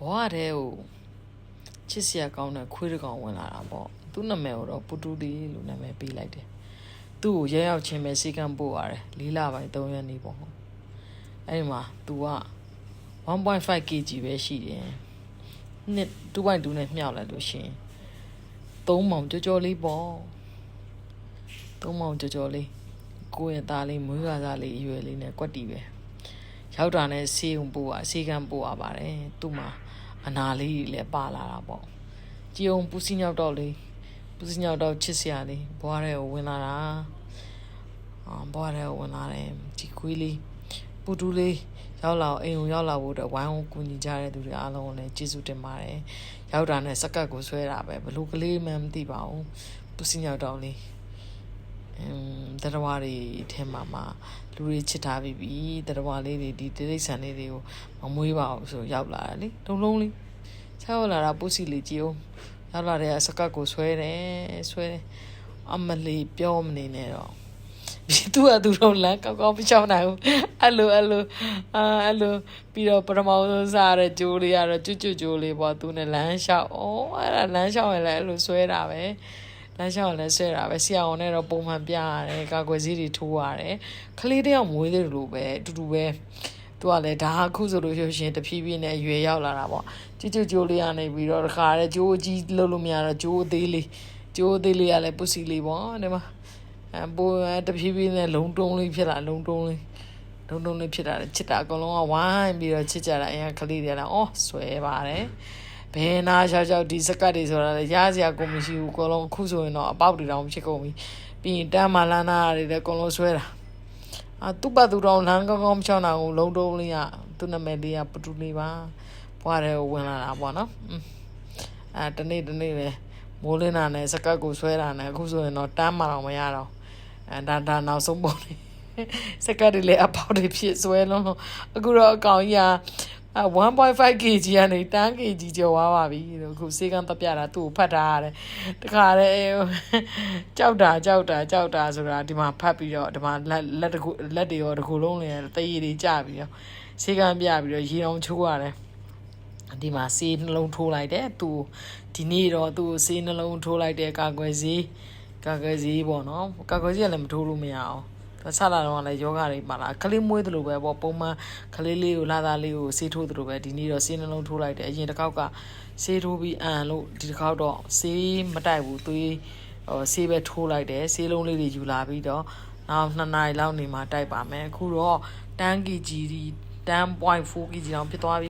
ဘဝတည်းကိုချစ်စရာကောင်းတဲ့ခွေးတစ်ကောင်ဝင်လာတာပေါ့သူ့နာမည်ကိုတော့ပူတူဒီလို့နာမည်ပေးလိုက်တယ်သူ့ကိုရဲရောက်ချင်းပဲစီကံပို့ရတယ်လေးလပိုင်း3ရက်နေပေါ့အဲ့ဒီမှာ तू က1.5 kg ပဲရှိတယ်နှစ်2.2နဲ့မြှောက်လိုက်လို့ရှရင်3မောင်ကြောကြောလေးပေါ့3မောင်ကြောကြောလေးကိုယ့်ရဲ့သားလေးမွေးကစားလေးအရွယ်လေးနဲ့ကွက်တီပဲ ရောက်တာနဲ့ဆေးုံပို့อ่ะဆေးကန်းပို့ရပါတယ်သူ့မှာအနာလေးကြီးလည်းပါလာတာပေါ့ကြည်အောင်ပူစီညောက်တော့လေးပူစီညောက်တော့ချစ်စရာလေးဘွားတဲ့ကိုဝင်လာတာအာဘွားတဲ့ကိုဝင်လာတယ်ဒီခွေးလေးပူတူလေးရောက်လာအိမ်ကိုရောက်လာဖို့အတွက်ဝိုင်းဝန်းကူညီကြတဲ့သူတွေအားလုံးကိုလည်းကျေးဇူးတင်ပါတယ်ရောက်တာနဲ့စက်ကတ်ကိုဆွဲတာပဲဘလို့ကလေးမှမသိပါဘူးပူစီညောက်တော့လေးအမ် တရဝါတွေထဲမှာမှာလူတွေချစ်ထားပြီးပြီတရဝါလေးတွေဒီတိရိစ္ဆာန်လေးတွေကိုမမွေးပါဘူးဆိုရောက်လာတာလေတုံလုံးလေးချောက်လာတာပုစီလေးကြည့်အောင်ရောက်လာတဲ့စကတ်ကိုဆွဲတယ်ဆွဲတယ်အမလေးပြောမနေနဲ့တော့ဒီသူကသူတော့လမ်းကောက်ကောက်မချောင်းနိုင်ဘူးအဲ့လိုအဲ့လိုအာအဲ့လိုပြီးတော့ပထမဆုံးစားရတဲ့ဂျိုးလေးကတော့ကျွတ်ကျွတ်ဂျိုးလေးပေါ့သူနဲ့လမ်းလျှောက်ဩအဲ့ဒါလမ်းလျှောက်ရင်လည်းအဲ့လိုဆွဲတာပဲ လမ်းလျှောက်လည်းဆွဲတာပဲဆရာဝန်နဲ့တော့ပုံမှန်ပြရတယ်ကာကွယ်ဆေးတွေထိုးရတယ်ခလေးတယောက်မွေးတယ်လို့ပဲအတူတူပဲသူကလည်းဒါအခုဆိုလို့ရှိရင်တဖြည်းဖြည်းနဲ့ရွယ်ရောက်လာတာပေါ့ကြွကြွကြိုးလေးကနေပြီးတော့တခါတည်းကြိုးအကြီးလုံးလို့မရတော့ကြိုးအသေးလေးကြိုးအသေးလေးကလည်းပုစီလေးပေါ့ဒီမှာအဲပိုတဖြည်းဖြည်းနဲ့လုံတုံးလေးဖြစ်လာလုံတုံးလေးလုံတုံးလေးဖြစ်လာတယ်ချစ်တာအကုန်လုံးကဝိုင်းပြီးတော့ချစ်ကြတာအရင်ကလေးတွေကလည်းအော်ဆွဲပါတယ် ဘယ်နာချောက်ချောက်ဒီစကတ်တွေဆိုတာလေရစရာကိုမရှိဘူးအကုန်လုံးအခုဆိုရင်တော့အပေါက်တွေတောင်ဖြစ်ကုန်ပြီပြီးရင်တမ်းမာလန်းနာတွေလည်းအကုန်လုံးဆွဲတာအာသူ့ပတ်သူတော်လမ်းကောင်းကောင်းမချောင်းတာကိုလုံးတုံးလေးကသူ့နာမည်လေးကပတူလေးပါဘွားတယ်ဝင်လာတာပေါ့နော်อืมအဲတနေ့တနေ့လေမိုးလင်းတာနဲ့စကတ်ကိုဆွဲတာနဲ့အခုဆိုရင်တော့တမ်းမာတော့မရတော့အဲဒါဒါနောက်ဆုံးပုံလေးစကတ်တွေလည်းအပေါက်တွေဖြစ်ဆွဲလုံးလုံးအခုတော့အကောင်ကြီးက အ1.5 kg ကနေ10 kg ကျော်သွားပါပြီလို့အခုစေကန်းတပြတာသူ့ကိုဖတ်ထားရတယ်တခါတည်းကြောက်တာကြောက်တာကြောက်တာဆိုတာဒီမှာဖတ်ပြီးတော့ဒီမှာလက်လက်တကူလက်တွေရောတကူလုံးလည်းတရေတွေကြပြီးတော့စေကန်းပြပြီးတော့ရေအောင်ချိုးရတယ်ဒီမှာစေးနှလုံးထိုးလိုက်တယ်သူဒီနေ့တော့သူ့စေးနှလုံးထိုးလိုက်တဲ့ကာကွယ်ဆေးကာကွယ်ဆေးပေါ့နော်ကာကွယ်ဆေးကလည်းမထိုးလို့မရအောင် သူဆလာတော့လည်းယောဂတွေပါလာကလေးမွေးသလိုပဲပေါ့ပုံမှန်ကလေးလေးကိုလာသားလေးကိုဆေးထိုးသလိုပဲဒီနေ့တော့ဆေးနှလုံးထိုးလိုက်တယ်အရင်တစ်ခေါက်ကဆေးထိုးပြီးအန်လို့ဒီတစ်ခေါက်တော့ဆေးမတိုက်ဘူးသွေးဟိုဆေးပဲထိုးလိုက်တယ်ဆေးလုံးလေးတွေယူလာပြီးတော့နောက်2နာရီလောက်နေမှတိုက်ပါမယ်အခုတော့10 kg 10.4 kg တောင်ဖြစ်သွားပြီ